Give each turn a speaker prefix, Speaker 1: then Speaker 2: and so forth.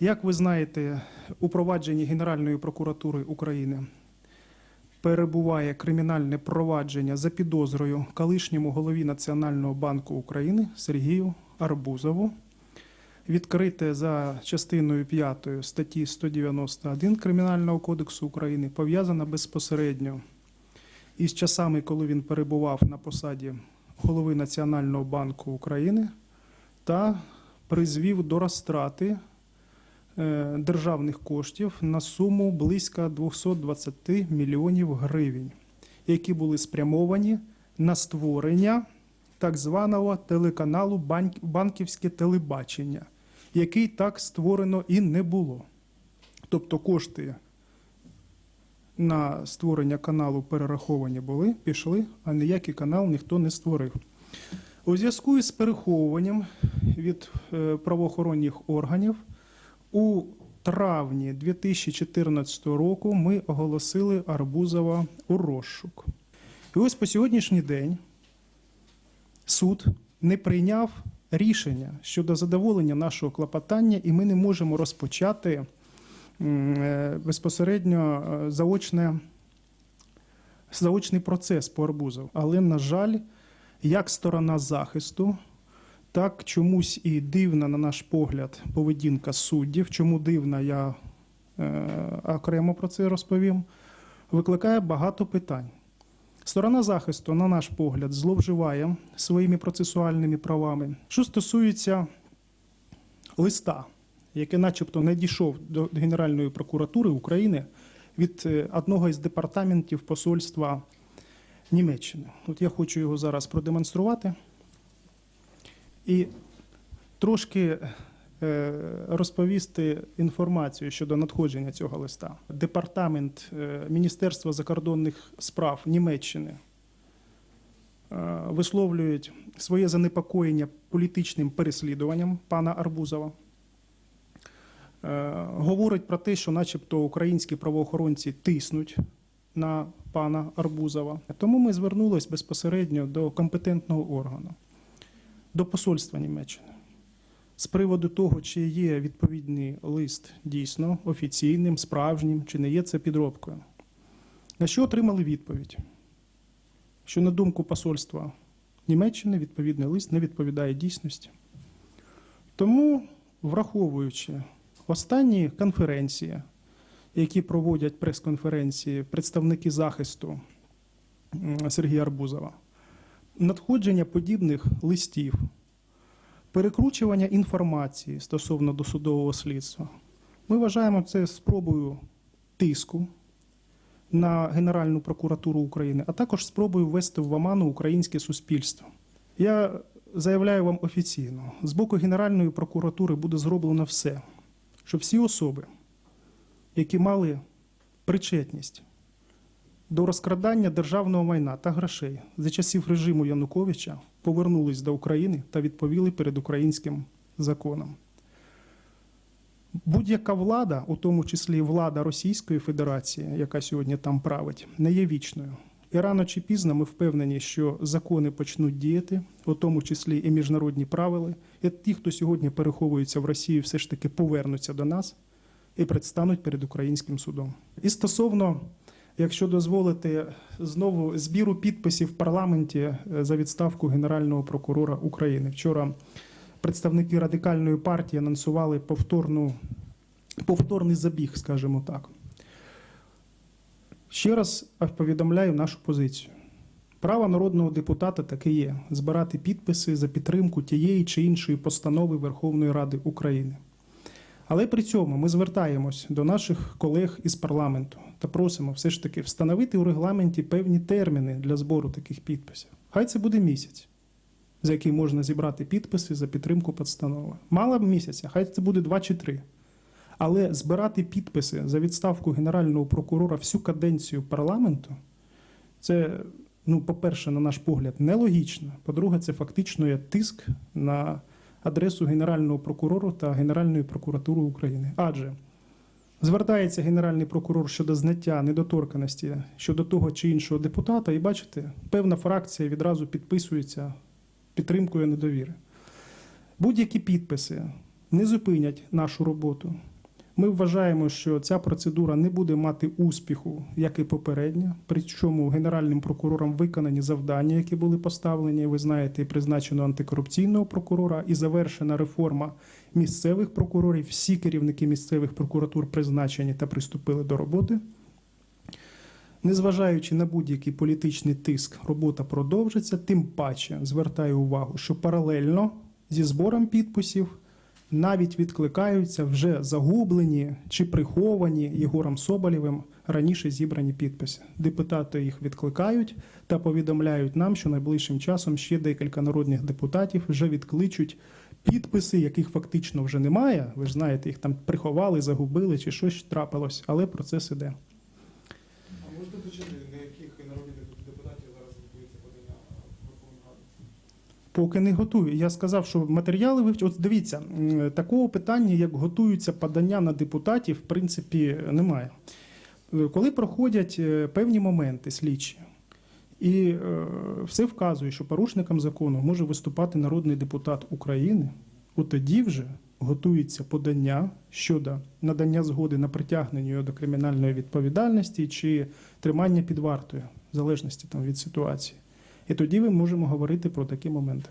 Speaker 1: Як ви знаєте, у провадженні Генеральної прокуратури України перебуває кримінальне провадження за підозрою колишньому голові Національного банку України Сергію Арбузову, відкрите за частиною 5 статті 191 Кримінального кодексу України, пов'язано безпосередньо із часами, коли він перебував на посаді голови Національного банку України та призвів до розтрати державних коштів на суму близько 220 мільйонів гривень, які були спрямовані на створення так званого телеканалу Банківське телебачення, який так створено і не було. Тобто кошти на створення каналу перераховані були, пішли, а ніякий канал ніхто не створив. У зв'язку із переховуванням від е, правоохоронних органів у травні 2014 року ми оголосили Арбузова у розшук. І ось по сьогоднішній день суд не прийняв рішення щодо задоволення нашого клопотання, і ми не можемо розпочати е, безпосередньо е, заочне, заочний процес по Арбузову. Але, на жаль, як сторона захисту, так чомусь і дивна, на наш погляд, поведінка суддів. Чому дивна, я е, окремо про це розповім, викликає багато питань. Сторона захисту, на наш погляд, зловживає своїми процесуальними правами. Що стосується листа, який начебто не дійшов до Генеральної прокуратури України від е, одного із департаментів посольства Німеччини. От я хочу його зараз продемонструвати і трошки е, розповісти інформацію щодо надходження цього листа. Департамент е, Міністерства закордонних справ Німеччини е, висловлюють своє занепокоєння політичним переслідуванням пана Арбузова. Говорить про те, що, начебто, українські правоохоронці тиснуть на пана Арбузова. Тому ми звернулися безпосередньо до компетентного органу, до посольства Німеччини з приводу того, чи є відповідний лист дійсно офіційним, справжнім, чи не є це підробкою. На що отримали відповідь? Що, на думку посольства Німеччини, відповідний лист не відповідає дійсності. Тому, враховуючи останні конференції, які проводять прес-конференції представники захисту Сергія Арбузова, надходження подібних листів, перекручування інформації стосовно досудового слідства, ми вважаємо це спробою тиску на Генеральну прокуратуру України, а також спробою ввести в оману українське суспільство. Я заявляю вам офіційно: з боку Генеральної прокуратури буде зроблено все, щоб всі особи, які мали причетність до розкрадання державного майна та грошей за часів режиму Януковича, повернулись до України та відповіли перед українським законом. Будь-яка влада, у тому числі влада Російської Федерації, яка сьогодні там править, не є вічною. І рано чи пізно ми впевнені, що закони почнуть діяти, у тому числі і міжнародні правила. І ті, хто сьогодні переховується в Росії, все ж таки повернуться до нас і предстануть перед українським судом. І стосовно, якщо дозволити, знову збіру підписів в парламенті е, за відставку Генерального прокурора України. Вчора представники радикальної партії анонсували повторну, повторний забіг, скажімо так. Ще раз повідомляю нашу позицію. Право народного депутата таке є збирати підписи за підтримку тієї чи іншої постанови Верховної Ради України. Але при цьому ми звертаємось до наших колег із парламенту та просимо все ж таки встановити у регламенті певні терміни для збору таких підписів. Хай це буде місяць, за який можна зібрати підписи за підтримку постанови. Мало б місяця, хай це буде два чи три. Але збирати підписи за відставку генерального прокурора всю каденцію парламенту це, ну, по-перше, на наш погляд, нелогічно. По-друге, це фактично є тиск на адресу Генерального прокурора та Генеральної прокуратури України. Адже звертається Генеральний прокурор щодо зняття недоторканості щодо того чи іншого депутата, і бачите, певна фракція відразу підписується підтримкою недовіри. Будь-які підписи не зупинять нашу роботу. Ми вважаємо, що ця процедура не буде мати успіху, як і попередня. Причому генеральним прокурором виконані завдання, які були поставлені. Ви знаєте, призначено антикорупційного прокурора, і завершена реформа місцевих прокурорів. Всі керівники місцевих прокуратур призначені та приступили до роботи. Незважаючи на будь-який політичний тиск, робота продовжиться. Тим паче звертаю увагу, що паралельно зі збором підписів навіть відкликаються вже загублені чи приховані Єгором Соболєвим раніше зібрані підписи. Депутати їх відкликають та повідомляють нам, що найближчим часом ще декілька народних депутатів вже відкличуть підписи, яких фактично вже немає. Ви ж знаєте, їх там приховали, загубили чи щось трапилось, але процес іде.
Speaker 2: А можете уточнити, на яких народних депутатів зараз готується подання в Верховну Раду?
Speaker 1: Поки не готую. Я сказав, що матеріали вивч... От дивіться, такого питання, як готуються подання на депутатів, в принципі, немає. Е, Коли проходять е, певні моменти слідчі, і е, все вказує, що порушником закону може виступати народний депутат України, от тоді вже готується подання щодо надання згоди на притягнення його до кримінальної відповідальності чи тримання під вартою, в залежності там від ситуації. І тоді ми можемо говорити про такі моменти.